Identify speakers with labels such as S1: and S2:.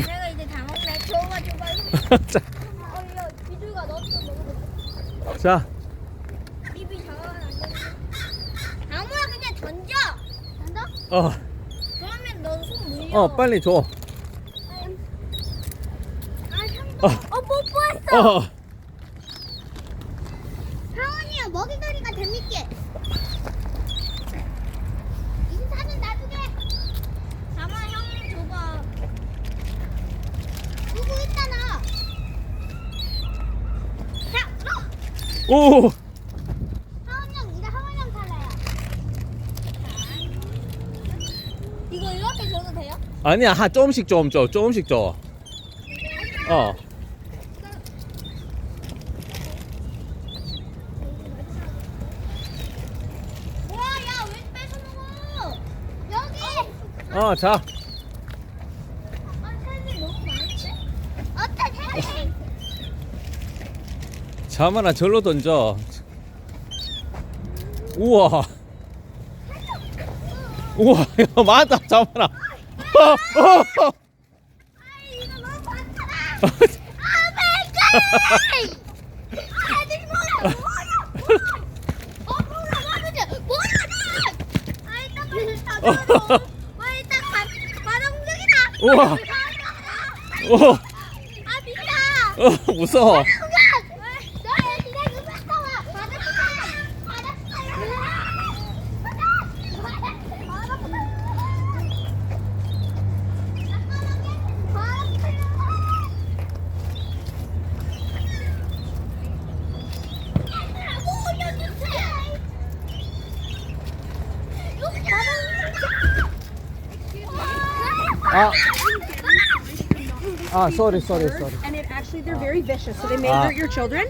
S1: 내가 이제 다 먹네. 줘봐.
S2: 자,
S1: 어, 이거 비둘가 너도 먹어봐.
S2: 자,
S1: 입이 작아가면 안 돼. 아무나 그냥 던져. 던져?
S2: 어,
S1: 그러면 넌손 물려.
S2: 어, 빨리 줘.
S1: 아, 형도.
S2: 어.
S1: 어, 뽀뽀했어.
S2: 어,
S1: 하원이야, 먹이놀이가 재밌게. 인사는 나중에. 가만 형님 줘봐. 누구 있잖아. 자, 어.
S2: 오,
S1: 하원 형, 이제 하원 형 탈래요. 이거 이렇게 줘도 돼요?
S2: 아니야, 하 조금씩 좀 줘, 조금씩 줘. 어,
S1: 뭐야, 야, 왜 뺏어 먹어? 여기.
S2: 어, 자,
S1: 아, 너무 많은데? 어때?
S2: 자만아 절로 던져. 우와, 우와, 야, 많다, 자만아. 어, 어, 어.
S1: 아이, 이거 너무
S2: 아, 아, sorry, sorry, sorry.
S3: And it actually, they're very vicious, so they may
S2: Ah.
S3: hurt your children.